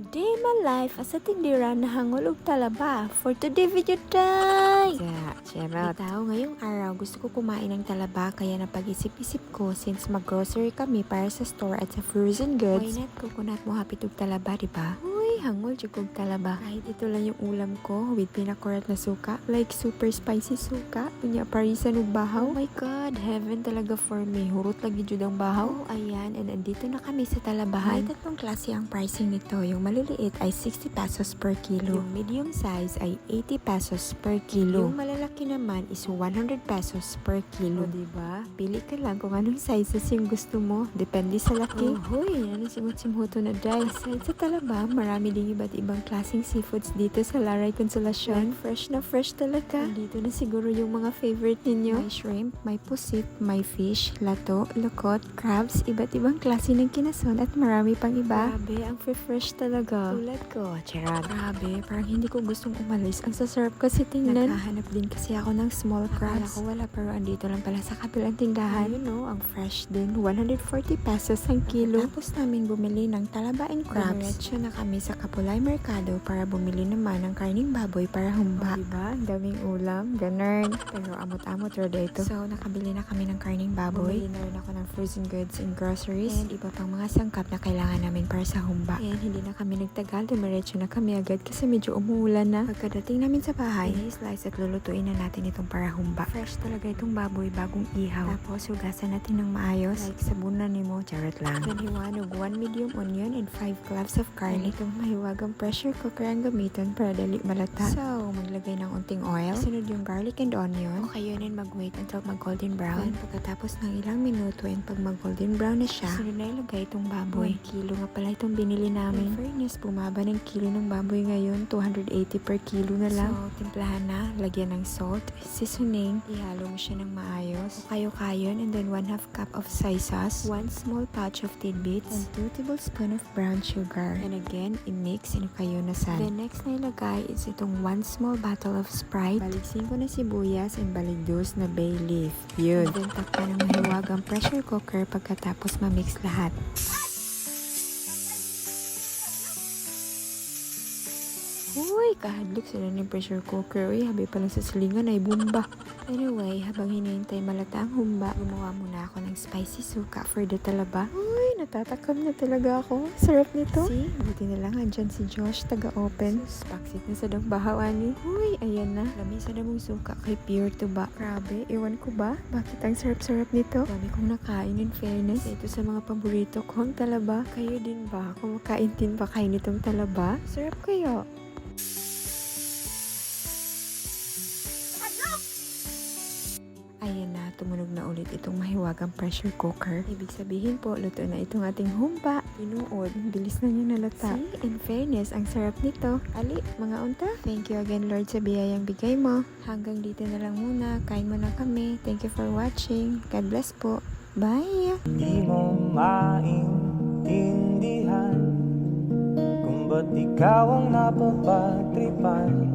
Day in my life as a tindira na hangol og talaba. For today video day! Sa charot. Bitaw, ngayong araw gusto ko kumain ng talaba kaya napag-isip-isip ko since mag-grocery kami para sa store at sa frozen goods. Why not coconut mo hapit og talaba, di ba? Hangol jud kog talaba. Kahit ito lang yung ulam ko with pinakurat na suka, like super spicy suka, unya parisan ug bahaw. Oh my god, heaven talaga for me. Hurot lagi jud ang bahaw. Oh, ayan, and andito na kami sa talabahan. May tatlong klase ang pricing nito. Yung maliliit ay 60 pesos per kilo. Yung medium size ay 80 pesos per kilo. Yung malalaki naman is 100 pesos per kilo. O, diba? Pili ka lang kung anong sizes yung gusto mo. Depende sa laki. Oh, hoy, ano simot-simhuto na dahil. Sa talaba, marami ding iba't ibang klaseng seafoods dito sa Laray Consolacion. Fresh na fresh talaga. Dito na siguro yung mga favorite ninyo. May shrimp, may pusit, may fish, lato, lokot, crabs, iba't ibang klase ng kinason at marami pang iba. Grabe, ang fresh talaga. Tulad ko, charot. Grabe, parang hindi ko gustong umalis. Ang sasarap kasi tingnan. Naghahanap din kasi ako ng small crabs. Akala ko wala pero andito lang pala sa kabilang tindahan. You know, ang fresh din. 140 pesos ang kilo. Tapos namin bumili ng talaba and crabs. Diretso na kami sa Kapulay Mercado para bumili naman ng karning baboy para humba. Oh, diba? Daming ulam. Ganun. Pero amot-amot ro dito. So, nakabili na kami ng karning baboy. Bumili na rin ako ng frozen goods and groceries. And iba pang mga sangkap na kailangan namin para sa humba. And hindi na kami nagtagal. Dumiretso na kami agad kasi medyo umuulan na. Pagkadating namin sa bahay, slice at lulutuin na natin itong para humba. Fresh talaga itong baboy bagong ihaw. Tapos, hugasan natin ng maayos. Like sabunan ni mo, charot lang. Then hiwanog 1 medium onion and 5 cloves of garlic. Itong mahiwagang pressure cooker ang gamitin para dali malata. So, maglagay ng unting oil. Sunod yung garlic and onion. O kayo din mag-wait until mag-golden brown. Then, pagkatapos ng ilang minuto and pag mag-golden brown na siya, sunod na ilagay itong baboy. 1 kilo nga pala itong binili namin. In fairness, bumaba ng kilo ng baboy ngayon. 280 per kilo na lang. So, timplahan na. Lagyan ng salt, seasoning. Ihalo mo siya ng maayos. Kayo-kayon and then 1 half cup of soy sauce. 1 small pouch of tidbits. And 2 tablespoon of brown sugar. And again, i-mix in kayo na sal. Then next na ilagay is itong 1 small bottle of Sprite. Baligsin ko na sibuyas and baligdos na bay leaf. Yun. And then takpan ng mahiwagang pressure cooker pagkatapos ma-mix lahat. Kahadlok sila ng pressure cooker. Uy, habi pa lang sa silingan ay bumba. Anyway, habang hinihintay malata ang humba, gumawa muna ako ng spicy suka for the talaba. Uy, natatakam na talaga ako. Sarap nito. See, buti na lang andyan si Josh, taga-open. Paksit na sa dang bahawani. Uy, ayan na. Lamisa na mong suka kay Pure to ba? Grabe, ewan ko ba? Bakit ang sarap-sarap nito? Dami kong nakain in fairness. Ito sa mga paborito kong talaba. Kayo din ba? Kumakain din ba kayo nitong talaba? Sarap kayo. Ayan na, tumunog na ulit itong mahiwagang pressure cooker. Ibig sabihin po, luto na itong ating humba. Inuod, bilis na niya nalata. See, in fairness, ang sarap nito. Ali, mga unta, thank you again Lord sa biyayang bigay mo. Hanggang dito na lang muna, kain mo na kami. Thank you for watching. God bless po. Bye! Di mo maintindihan Kung ba't ikaw ang napapatripan